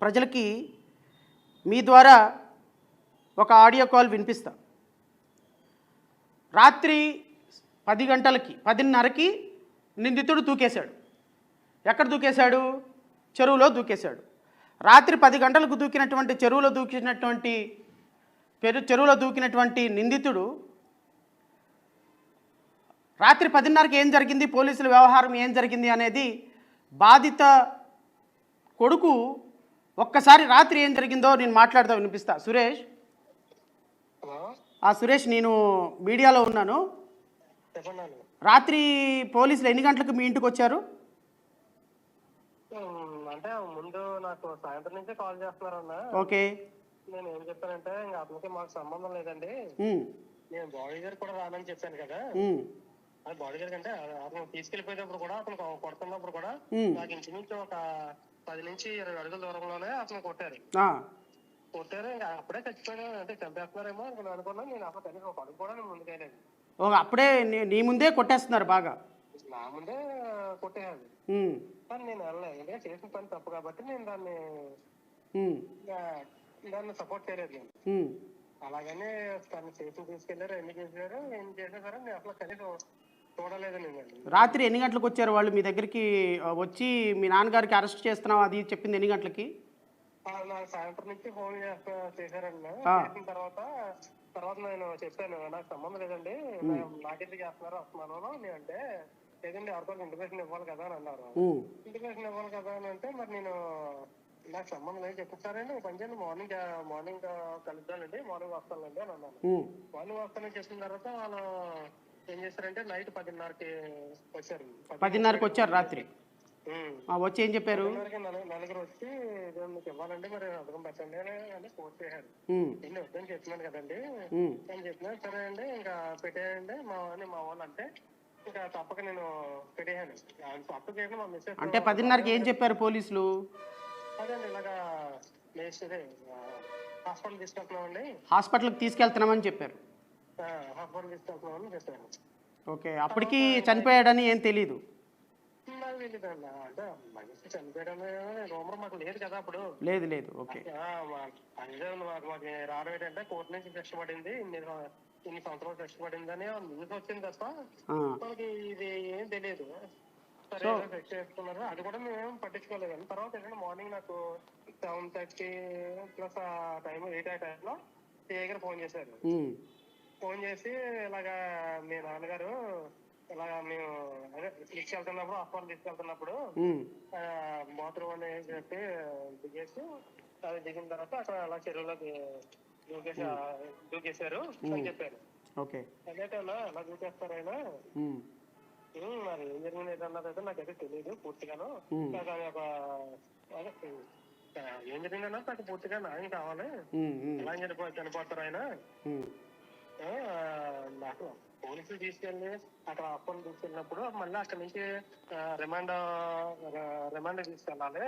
ప్రజలకి మీ ద్వారా ఒక ఆడియో కాల్ వినిపిస్తా. రాత్రి పది గంటలకి పదిన్నరకి నిందితుడు దూకేశాడు. ఎక్కడ దూకేశాడు? చెరువులో దూకేశాడు. రాత్రి పది గంటలకు దూకినటువంటి చెరువులో దూకినటువంటి పెరు చెరువులో దూకినటువంటి నిందితుడు రాత్రి పదిన్నరకి ఏం జరిగింది? పోలీసుల వ్యవహారం ఏం జరిగింది? అనేది బాధిత కొడుకు ఒక్కసారి రాత్రి ఏం జరిగిందో నేను మాట్లాడుతూ వినిపిస్తా. సురేష్? ఆ సురేష్ నేను మీడియాలో ఉన్నాను. రాత్రి పోలీసులు ఎన్ని గంటలకు మీ ఇంటికి వచ్చారు? అంటే ముందు నాకు సాయంత్రం నుంచే కాల్ చేస్తున్నారన్న. ఓకే. నేను ఏం చెప్పానంటే ఇంకా అతనికి మాకు సంబంధం లేదండి. నేను బాడీ గారు కూడా రానని చెప్పాను కదా. అది బాడీ గారికి అంటే అతను తీసుకెళ్ళిపోయేటప్పుడు కూడా అతను కొడుతున్నప్పుడు కూడా నాకు ఇంచుమించు ఒక పది నుంచి ఇరవై అడుగుల దూరంలోనే అతను కొట్టారు. కొట్టారు ఇంకా అప్పుడే చచ్చిపోయాను అంటే చంపేస్తున్నారేమో అని నేను అనుకున్నాను నేను అసలు కనీసం ఒక అడుగు కూడా నేను ముందుకెళ్ళాను ఓ, అప్పుడే నీ- ముందే కొట్టేస్తున్నారు బాగా. నా ముందే కొట్టేయాలి. కానీ నేను వెళ్ళలేదు ఎందుకంటే చేసిన పని తప్పు కాబట్టి నేను దాన్ని దాన్ని సపోర్ట్ చేయలేదు నేను. అలాగనే తను స్టేషన్ తీసుకెళ్ళారు ఎన్ని చేశారు ఏం చేసినా సరే నేను అసలు కనీసం రాత్రి ఎన్ని గంటలకు వచ్చారు వాళ్ళు మీ దగ్గరికి? వచ్చి మీ నాన్నగారికి అరెస్ట్ చేస్తున్నాం అది చెప్పింది ఎన్ని గంటలకి? సాయంత్రం నుంచి ఫోన్ చేశారండి. చేసిన తర్వాత తర్వాత నేను చెప్పాను నాకు సంబంధం లేదండి. నాకెందుకు చేస్తున్నారు? వస్తున్నాను. నేను అంటే లేదండి ఎవరితో ఇంటిమేషన్ ఇవ్వాలి కదా అని అన్నారు. ఇంటిమేషన్ ఇవ్వాలి కదా అని అంటే మరి నేను నాకు సంబంధం లేదు చెప్తారండి పని చేయండి. మార్నింగ్ మార్నింగ్ కలుద్దానండి మార్నింగ్ వస్తానండి అని అన్నాను. మార్నింగ్ వస్తానని చెప్పిన తర్వాత వాళ్ళు ఏం చేశారంటే నైట్ పదిన్నరకి వచ్చారు. పదిన్నరకు వచ్చారు రాత్రి. వచ్చి ఏం చెప్పారు? నలుగురు వచ్చి మీకు ఇవ్వాలండి మరి అర్థం పెట్టండి అని ఫోన్ చేశారు. నేను వద్దని చెప్తున్నాను కదండి. అని చెప్పినా సరే అండి ఇంకా పెట్టేయండి మా అని మా వాళ్ళు అంటే ఇంకా తప్పక నేను పెట్టేయాను తప్పు చేయడం మా మిస్సెస్ అంటే పదిన్నరకి ఏం చెప్పారు పోలీసులు? అదండి ఇలాగా హాస్పిటల్ తీసుకెళ్తున్నామండి. హాస్పిటల్కి తీసుకెళ్తున్నామని చెప్పారు. హాస్పిటల్ ఓకే అప్పటికి చనిపోయాడని ఏం తెలియదండి అంటే మనిషి చనిపోయడం రూమర్ మాకు లేదు కదా అప్పుడు. లేదు లేదు ఓకే. మాకు మాకు రావడం ఏంటంటే కోర్టు నుంచి శిక్ష పడింది. ఇన్ని సంవత్సరాలు శిక్ష న్యూస్ వచ్చింది తప్ప ఆ, మనకి ఇది ఏం తెలియదు సరే శిక్ష అది కూడా మేము పట్టించుకోలేదు. తర్వాత ఏంటంటే మార్నింగ్ నాకు సెవెన్ థర్టీ ప్లస్ ఆ టైం ఎయిట్ ఆ టైంలో ఫోన్ చేశారు. ఫోన్ చేసి ఇలాగా మీ నాన్నగారు ఇలాగా మేము అదే తీసుకెళ్తున్నప్పుడు హాస్పిటల్ తీసుకెళ్తున్నప్పుడు బాత్రూమ్ అని చెప్పి దిగేసి అది దిగిన తర్వాత అక్కడ అలా చెరువులోకి దూకేసి దూకేశారు అని చెప్పారు. ఓకే. అదేటన్నా అలా దూకేస్తారు ఆయన? మరి ఏం జరిగింది ఏంటన్నదైతే నాకైతే తెలియదు పూర్తిగాను. నాకు అది ఒక అదే, ఏం జరిగిందన్నా నాకు పూర్తిగా న్యాయం కావాలి. ఎలా చనిపో చనిపోతారు ఆయన? ఆ, నాకు పోలీసులు తీసుకెళ్ళి అక్కడ హాస్పిటల్ తీసుకెళ్ళినప్పుడు మళ్ళీ అక్కడ నుంచి రిమాండ్ రిమాండ్ తీసుకెళ్ళాలి.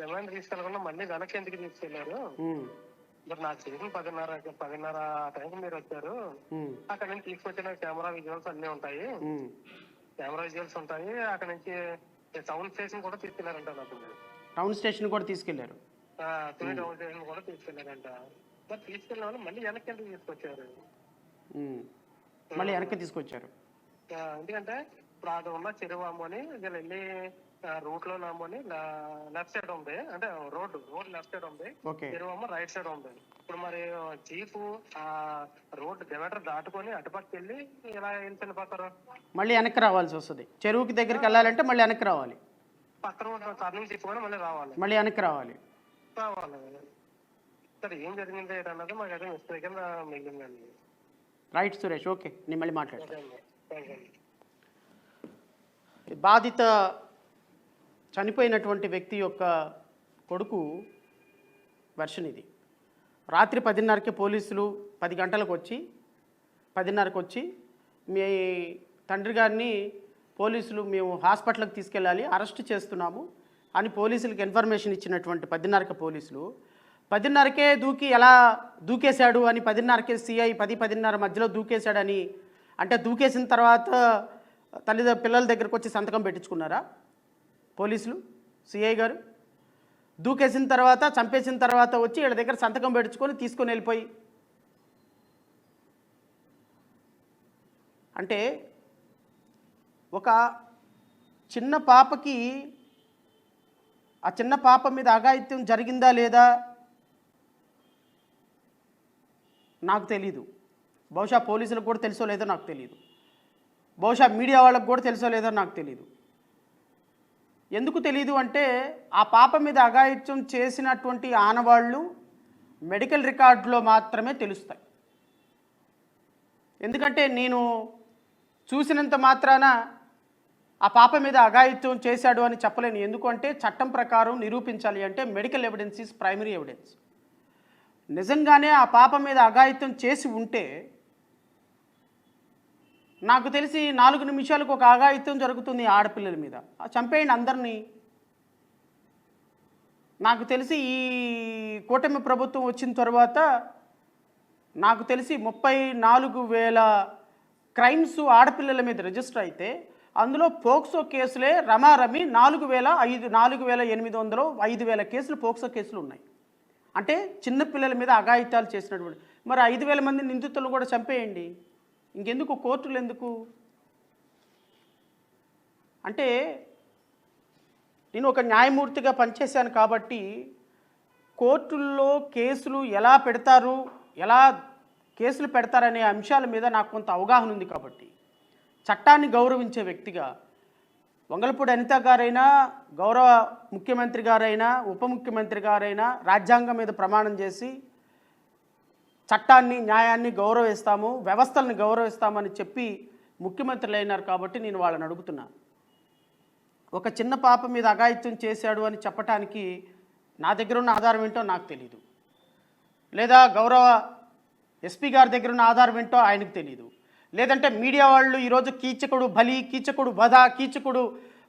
రిమాండ్ తీసుకెళ్ళకుండా మళ్ళీ వెనక్కి ఎందుకు తీసుకెళ్ళారు మరి నాకు చేసిన పదిన్నర పదిన్నర టైంకి మీరు వచ్చారు. అక్కడ నుంచి తీసుకొచ్చిన కెమెరా విజువల్స్ అన్ని ఉంటాయి. కెమెరా విజువల్స్ ఉంటాయి. అక్కడ నుంచి సౌండ్ స్టేషన్ కూడా తీసుకెళ్ళారంట నాకు. టౌన్ స్టేషన్ కూడా తీసుకెళ్ళారు టౌన్ స్టేషన్ కూడా తీసుకెళ్ళారంట మరి తీసుకెళ్ళిన వాళ్ళు మళ్ళీ వెనక్కి ఎందుకు తీసుకొచ్చారు. మళ్ళీ వెనక్కి తీసుకొచ్చారు. ఎందుకంటే ఇప్పుడు అది ఉన్న చెరువు అమ్మని వీళ్ళు వెళ్ళి రూట్లో అమ్మని లెఫ్ట్ సైడ్ ఉంది. అంటే రోడ్ రోడ్ లెఫ్ట్ సైడ్ ఉంది. ఓకే. చెరువు అమ్మ రైట్ సైడ్ ఉంది. ఇప్పుడు మరి జీప్ ఆ రోడ్ డివైడర్ దాటుకొని అటుపక్కకి వెళ్ళి ఇలా వెళ్ళి చనిపోతారు మళ్ళీ వెనక్కి రావాల్సి వస్తుంది. చెరువుకి దగ్గరికి వెళ్ళాలంటే మళ్ళీ వెనక్కి రావాలి. పక్కన టర్నింగ్ తీసుకొని మళ్ళీ రావాలి. మళ్ళీ వెనక్కి రావాలి. రావాలి. సరే ఏం జరిగింది ఏంటన్నది మాకు అయితే మిస్టేక్ మిగిలిందండి. రైట్ సురేష్ ఓకే నేను మళ్ళీ మాట్లాడతాను బాధిత చనిపోయినటువంటి వ్యక్తి యొక్క కొడుకు వెర్షన్ ఇది రాత్రి పదిన్నరకి పోలీసులు పది గంటలకు వచ్చి పదిన్నరకు వచ్చి మీ తండ్రి గారిని పోలీసులు మేము హాస్పిటల్కి తీసుకెళ్ళాలి అరెస్ట్ చేస్తున్నాము అని పోలీసులకు ఇన్ఫర్మేషన్ ఇచ్చినటువంటి పదిన్నరకి పోలీసులు పదిన్నరకే దూకి ఎలా దూకేశాడు అని పదిన్నరకే సిఐ పది పదిన్నర మధ్యలో దూకేశాడని అంటే దూకేసిన తర్వాత తల్లిద పిల్లల దగ్గరకు వచ్చి సంతకం పెట్టించుకున్నారా పోలీసులు సిఐ గారు? దూకేసిన తర్వాత చంపేసిన తర్వాత వచ్చి వీళ్ళ దగ్గర సంతకం పెట్టుకొని తీసుకొని వెళ్ళిపోయి. అంటే ఒక చిన్న పాపకి ఆ చిన్న పాప మీద అఘాయిత్యం జరిగిందా లేదా నాకు తెలీదు. బహుశా పోలీసులకు కూడా తెలుసో లేదో నాకు తెలియదు బహుశా మీడియా వాళ్ళకు కూడా తెలుసో లేదో నాకు తెలియదు ఎందుకు తెలీదు అంటే ఆ పాప మీద అఘాయిత్యం చేసినటువంటి ఆనవాళ్ళు మెడికల్ రికార్డులో మాత్రమే తెలుస్తాయి. ఎందుకంటే నేను చూసినంత మాత్రాన ఆ పాప మీద అఘాయిత్యం చేశాడు అని చెప్పలేను. ఎందుకంటే చట్టం ప్రకారం నిరూపించాలి అంటే medical evidence is primary evidence. నిజంగానే ఆ పాప మీద అఘాయిత్యం చేసి ఉంటే నాకు తెలిసి నాలుగు నిమిషాలకు ఒక అఘాయిత్యం జరుగుతుంది ఆడపిల్లల మీద. చంపేయండి అందరినీ. నాకు తెలిసి ఈ కూటమి ప్రభుత్వం వచ్చిన తర్వాత నాకు తెలిసి ముప్పై నాలుగు వేల క్రైమ్స్ ఆడపిల్లల మీద రిజిస్టర్ అయితే అందులో పోక్సో కేసులే రమారమి నాలుగు వేల ఐదు నాలుగు వేల ఎనిమిది వందలు ఐదు వేల కేసులు పోక్సో కేసులు ఉన్నాయి. అంటే చిన్నపిల్లల మీద అఘాయిత్యాలు చేసినటువంటి మరి ఐదు వేల మంది నిందితులు కూడా చంపేయండి. ఇంకెందుకు? కోర్టులు ఎందుకు? అంటే నేను ఒక న్యాయమూర్తిగా పనిచేశాను కాబట్టి కోర్టుల్లో కేసులు ఎలా పెడతారు ఎలా కేసులు పెడతారనే అంశాల మీద నాకు కొంత అవగాహన ఉంది కాబట్టి. చట్టాన్ని గౌరవించే వ్యక్తిగా వంగలపూడి అనిత గారైనా గౌరవ ముఖ్యమంత్రి గారైనా ఉప ముఖ్యమంత్రి గారైనా రాజ్యాంగం మీద ప్రమాణం చేసి చట్టాన్ని న్యాయాన్ని గౌరవిస్తాము వ్యవస్థలను గౌరవిస్తామని చెప్పి ముఖ్యమంత్రులు అయినారు కాబట్టి నేను వాళ్ళని అడుగుతున్నాను ఒక చిన్న పాప మీద అఘాయిత్యం చేశాడు అని చెప్పటానికి నా దగ్గర ఉన్న ఆధారం ఏంటో నాకు తెలియదు లేదా గౌరవ ఎస్పీ గారి దగ్గర ఉన్న ఆధారం ఏంటో ఆయనకు తెలియదు లేదంటే మీడియా వాళ్ళు ఈరోజు కీచకుడు బలి కీచకుడు వధ కీచకుడు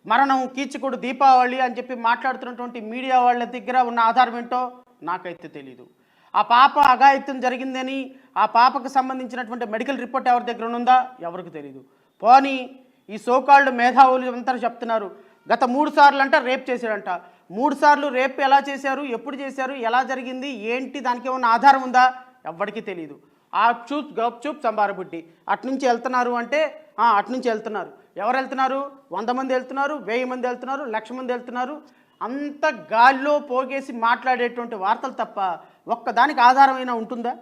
మరణం కీచకుడు దీపావళి అని చెప్పి మాట్లాడుతున్నటువంటి మీడియా వాళ్ళ దగ్గర ఉన్న ఆధారం ఏంటో నాకైతే తెలియదు ఆ పాప అఘాయిత్యం జరిగిందని ఆ పాపకు సంబంధించినటువంటి మెడికల్ రిపోర్ట్ ఎవరి దగ్గర ఉందా? ఎవరికి తెలియదు పోనీ ఈ సోకాళ్ళు మేధావులు అంతా చెప్తున్నారు గత మూడు సార్లు అంట రేప్ చేశాడంట. మూడు సార్లు రేప్ ఎలా చేశారు? ఎప్పుడు చేశారు? ఎలా జరిగింది? ఏంటి? దానికి ఏమన్నా ఆధారం ఉందా? ఎవరికి తెలియదు ఆ చూప్ గప్ చూప్ సంబారబుడ్డి అట్నుంచి వెళ్తున్నారు అంటే "ఆ, అట్నుంచి వెళ్తున్నారు. ఎవరు వెళ్తున్నారు? వంద మంది వెళ్తున్నారు వెయ్యి మంది వెళ్తున్నారు లక్ష మంది వెళ్తున్నారు. అంత గాల్లో పోగేసి మాట్లాడేటువంటి వార్తలు తప్ప ఒక్కదానికి ఆధారమైనా ఉంటుందా?